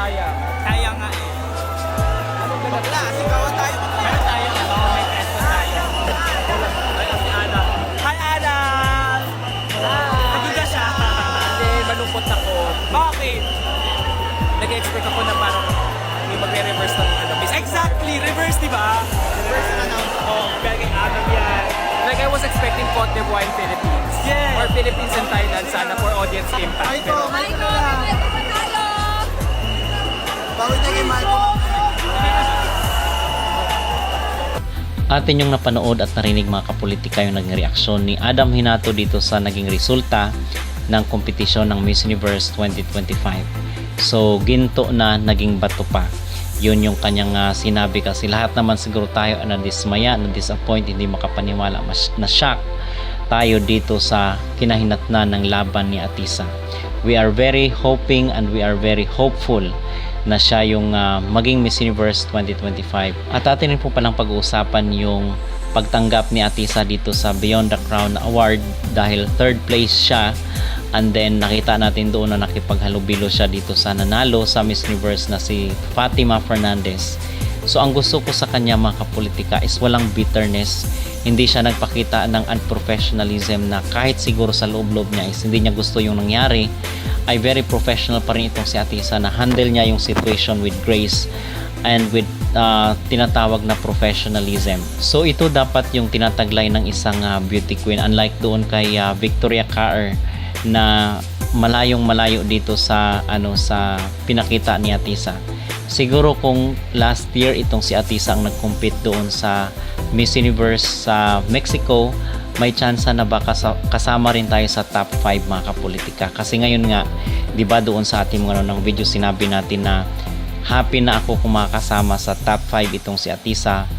Sayang. Sayang nga eh. Ano ba Bakla, sigawan tayo. Meron tayo na baka may test na tayo. Ayun si Adam. Hi Adam! Hi! Nagiga siya. Hindi, malungkot ako. Bakit? Nag-expect ako na parang may magre-reverse ng ano. Exactly! Reverse, di ba? Reverse na ano. Oh, kaya kay Adam yan. Like I was expecting Cote d'Ivoire in Philippines. Yes! Or Philippines and Thailand sana for audience impact. Ay, ko! Ay, ko! Atin yung napanood at narinig mga kapolitika yung naging reaksyon ni Adam Hinato dito sa naging resulta ng kompetisyon ng Miss Universe 2025. So, ginto na naging bato pa. Yun yung kanyang ah, sinabi kasi lahat naman siguro tayo na dismaya, na disappoint, hindi makapaniwala, mas na shock tayo dito sa kinahinatnan ng laban ni Atisa. We are very hoping and we are very hopeful na siya yung ah, maging Miss Universe 2025. At atin rin po palang pag-uusapan yung pagtanggap ni Atisa dito sa Beyond the Crown Award dahil third place siya and then nakita natin doon na nakipaghalubilo siya dito sa nanalo sa Miss Universe na si Fatima Fernandez. So ang gusto ko sa kanya mga kapolitika is walang bitterness. Hindi siya nagpakita ng unprofessionalism na kahit siguro sa loob-loob niya is hindi niya gusto yung nangyari ay very professional pa rin itong si Atisa na handle niya yung situation with grace and with uh, tinatawag na professionalism. So ito dapat yung tinataglay ng isang uh, beauty queen unlike doon kay uh, Victoria Carr na malayong malayo dito sa ano sa pinakita ni Atisa. Siguro kung last year itong si Atisa ang nag-compete doon sa Miss Universe sa Mexico, may chance na baka sa- kasama rin tayo sa top 5 mga kapolitika. Kasi ngayon nga, 'di ba doon sa ating mga ano, ng video sinabi natin na happy na ako kung makakasama sa top 5 itong si Atisa.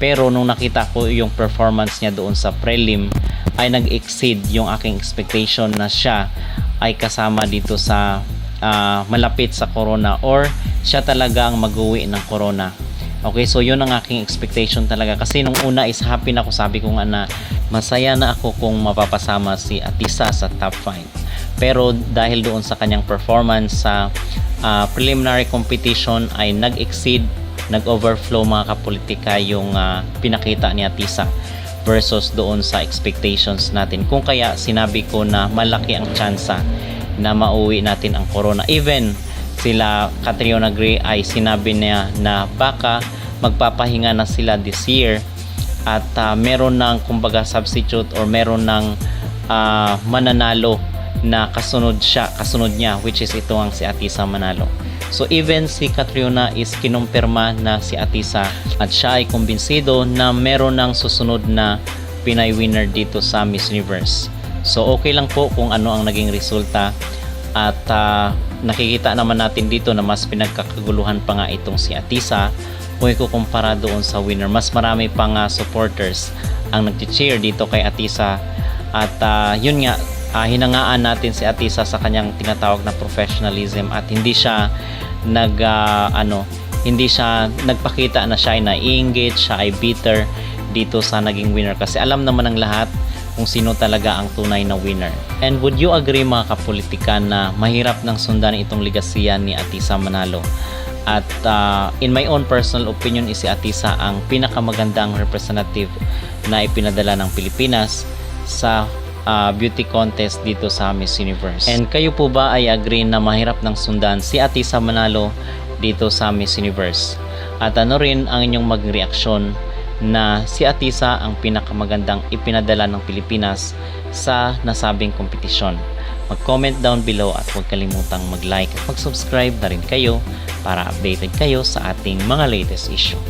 Pero nung nakita ko yung performance niya doon sa prelim, ay nag-exceed yung aking expectation na siya ay kasama dito sa ah, malapit sa corona or siya talaga ang mag-uwi ng corona. Okay, so yun ang aking expectation talaga. Kasi nung una is happy na ako, sabi ko nga na masaya na ako kung mapapasama si Atisa sa top 5. Pero dahil doon sa kanyang performance sa ah, preliminary competition ay nag-exceed, nag-overflow mga kapolitika yung ah, pinakita ni Atisa versus doon sa expectations natin. Kung kaya sinabi ko na malaki ang tsansa na mauwi natin ang corona. Even sila Catriona Gray ay sinabi niya na baka magpapahinga na sila this year at ah, meron ng kumbaga substitute or meron ng ah, mananalo na kasunod siya, kasunod niya which is ito ang si Atisa Manalo. So even si Catriona is kinumpirma na si Atisa at siya ay kumbinsido na meron ng susunod na Pinay winner dito sa Miss Universe. So okay lang po kung ano ang naging resulta at ah, nakikita naman natin dito na mas pinagkakaguluhan pa nga itong si Atisa kung ikukumpara doon sa winner. Mas marami pang nga supporters ang nag-cheer dito kay Atisa at ah, yun nga ah, hinangaan natin si Atisa sa kanyang tinatawag na professionalism at hindi siya nag ah, ano hindi siya nagpakita na siya ay naiingit, siya ay bitter dito sa naging winner kasi alam naman ng lahat kung sino talaga ang tunay na winner. And would you agree mga kapolitika na mahirap ng sundan itong ligasiya ni Atisa Manalo? At ah, in my own personal opinion si Atisa ang pinakamagandang representative na ipinadala ng Pilipinas sa ah, beauty contest dito sa Miss Universe. And kayo po ba ay agree na mahirap ng sundan si Atisa Manalo dito sa Miss Universe? At ano rin ang inyong magreaksyon na si Atisa ang pinakamagandang ipinadala ng Pilipinas sa nasabing kompetisyon. Mag-comment down below at huwag kalimutang mag-like at mag-subscribe na rin kayo para updated kayo sa ating mga latest issue.